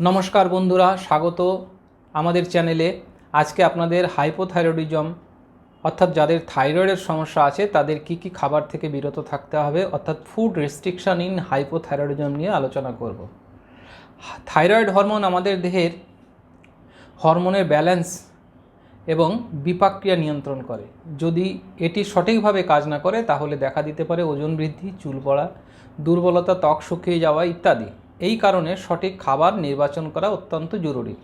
নমস্কার বন্ধুরা, স্বাগত আমাদের চ্যানেলে। আজকে আপনাদের হাইপোথাইরয়েডিজম, অর্থাৎ যাদের থাইরয়েডের সমস্যা আছে, তাদের কি কি খাবার থেকে বিরত থাকতে হবে, অর্থাৎ ফুড রেস্ট্রিকশন ইন হাইপোথাইরয়েডিজম নিয়ে আলোচনা করব। থাইরয়েড হরমোন আমাদের দেহের হরমোনের ব্যালেন্স এবং বিপাক্রিয়া নিয়ন্ত্রণ করে। যদি এটি সঠিকভাবে কাজ না করে, তাহলে দেখা দিতে পারে ওজন বৃদ্ধি, চুল পড়া দুর্বলতা, ত্বক শুকিয়ে যাওয়া ইত্যাদি। এই কারণে সঠিক খাবার নির্বাচন করা অত্যন্ত জরুরি।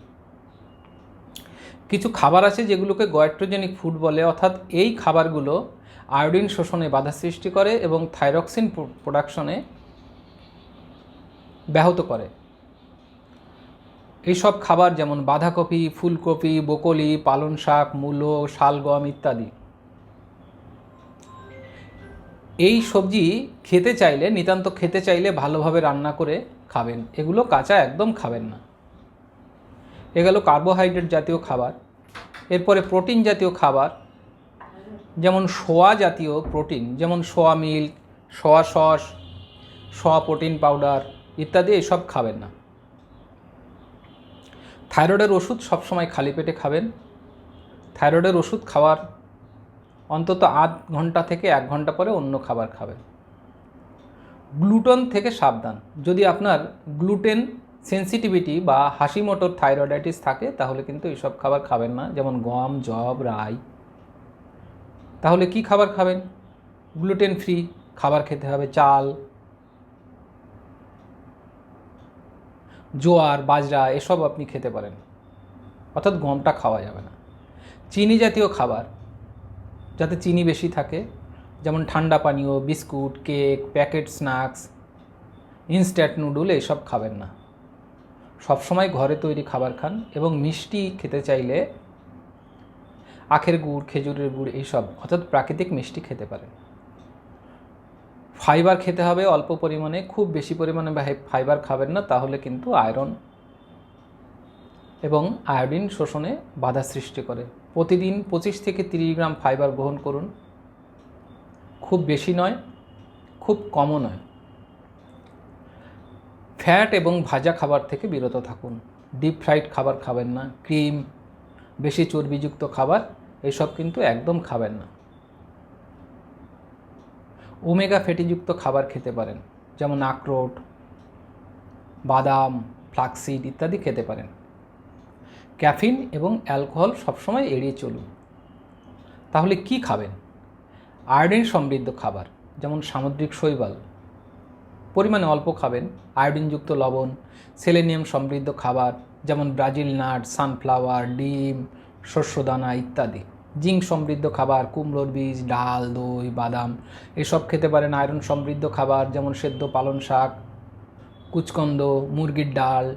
কিছু খাবার আছে যেগুলোকে গোয়াট্রোজেনিক ফুড বলে, অর্থাৎ এই খাবারগুলো আয়োডিন শোষণে বাধা সৃষ্টি করে এবং থাইরক্সিন প্রোডাকশনে ব্যাহত করে। এইসব খাবার যেমন বাঁধাকপি, ফুলকপি বকলি পালং শাক, মূলো, শালগম ইত্যাদি। এই সবজি খেতে চাইলে, নিতান্ত খেতে চাইলে ভালোভাবে রান্না করে খাবেন। এগুলো কাঁচা একদম খাবেন না। এগুলো কার্বোহাইড্রেট জাতীয় খাবার। এরপরে প্রোটিন জাতীয় খাবার। যেমন সোয়া জাতীয় প্রোটিন, যেমন soya milk, soya sauce, soya protein powder ইত্যাদি এসব খাবেন না। থাইরয়েডের ওষুধ সবসময় খালি পেটে খাবেন। থাইরয়েডের ওষুধ খাওয়ার অন্তত আধ ঘণ্টা থেকে এক ঘণ্টা পরে অন্য খাবার খাবেন গ্লুটন থেকে সাবধান। যদি আপনার গ্লুটেন সেন্সিটিভিটি বা হাসি মোটর থাইরয়েডাইটিস থাকে, তাহলে কিন্তু এইসব খাবার খাবেন না। যেমন গম জব রাই। তাহলে কি খাবার খাবেন? গ্লুটেন ফ্রি, খাবার খেতে হবে চাল। জোয়ার, বাজরা, এসব আপনি খেতে পারেন। অর্থাৎ গমটা খাওয়া যাবে না। চিনি জাতীয় খাবার। যাতে চিনি বেশি থাকে, যেমন ঠান্ডা পানীয়, biscuit, cake, packet snacks instant noodle এইসব খাবেন না। সবসময় ঘরে তৈরি খাবার খান এবং মিষ্টি খেতে চাইলে আখের গুড়, খেজুরের গুড় এইসব অর্থাৎ প্রাকৃতিক মিষ্টি খেতে পারেন। ফাইবার খেতে হবে অল্প পরিমাণে, খুব বেশি পরিমাণে ফাইবার খাবেন না, তাহলে কিন্তু আয়রন এবং আয়োডিন শোষণে বাধা সৃষ্টি করে। প্রতিদিন পঁচিশ থেকে তিরিশ গ্রাম ফাইবার গ্রহণ করুন। খুব বেশি নয়, খুব কমও নয়। ফ্যাট এবং ভাজা খাবার থেকে বিরত থাকুন। ডিপ ফ্রাইড খাবার খাবেন না, ক্রিম, বেশি চর্বিযুক্ত খাবার, এসব কিন্তু একদম খাবেন না। ওমেগা ফ্যাটিযুক্ত খাবার খেতে পারেন, যেমন আখরোট, বাদাম, ফ্লাক্সিড ইত্যাদি খেতে পারেন। ক্যাফিন এবং অ্যালকোহল সবসময় এড়িয়ে চলুন। তাহলে কি খাবেন? আয়োডিন সমৃদ্ধ খাবার, যেমন সামুদ্রিক শৈবাল। পরিমাণে অল্প খাবেন। আয়োডিনযুক্ত লবণ, সেলেনিয়াম সমৃদ্ধ খাবার, যেমন ব্রাজিল নাট, সানফ্লাওয়ার, ডিম, শস্যদানা ইত্যাদি। জিঙ্ক সমৃদ্ধ খাবার, কুমড়োর বীজ, ডাল, দই, বাদাম, এসব খেতে পারেন আয়রন সমৃদ্ধ খাবার, যেমন সেদ্ধ পালং শাক, কুচকন্দ, মুরগির ডাল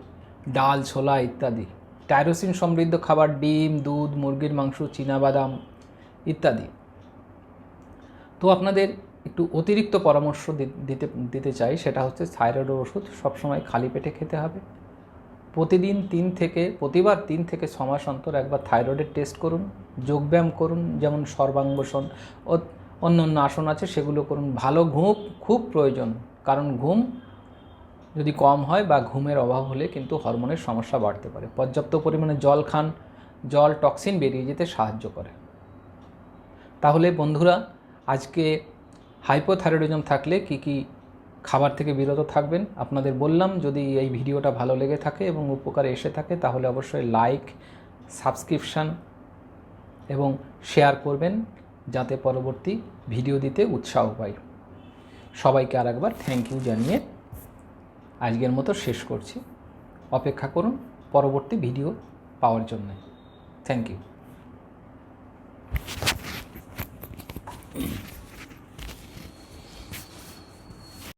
ডাল, ছোলা ইত্যাদি। টাইরোসিন সমৃদ্ধ খাবার, ডিম, দুধ, মুরগির মাংস বাদাম ইত্যাদি। তো আপনাদের একটু অতিরিক্ত পরামর্শ দিতে দিতে চাই, সেটা হচ্ছে থাইরয়েডের ওষুধ সবসময় খালি পেটে খেতে হবে। প্রতিদিন তিন থেকে, প্রতিবার তিন থেকে ছ মাস অন্তর একবার থাইরয়েডের টেস্ট করুন, যোগব্যায়াম করুন, যেমন সর্বাঙ্গসন অন্য অন্য আসন আছে, সেগুলো করুন। ভালো ঘুম খুব প্রয়োজন, কারণ ঘুম যদি কম হয় বা ঘুমের অভাব হলে কিন্তু হরমোনের সমস্যা বাড়তে পারে। পর্যাপ্ত পরিমাণে জল খান। জল টক্সিন বেরিয়ে যেতে সাহায্য করে। তাহলে বন্ধুরা, আজকে হাইপোথাইরয়েডিজম থাকলে কি কি খাবার থেকে বিরত থাকবেন? আপনাদের বললাম, যদি এই ভিডিওটা ভালো লেগে থাকে এবং উপকারে এসে থাকে, তাহলে অবশ্যই লাইক, সাবস্ক্রিপশান এবং শেয়ার করবেন যাতে পরবর্তী ভিডিও দিতে উৎসাহ পাই। সবাইকে আর একবার থ্যাংক ইউ জানিয়ে আজকের মতো শেষ করছি। অপেক্ষা করুন পরবর্তী ভিডিও পাওয়ার জন্য। Thank you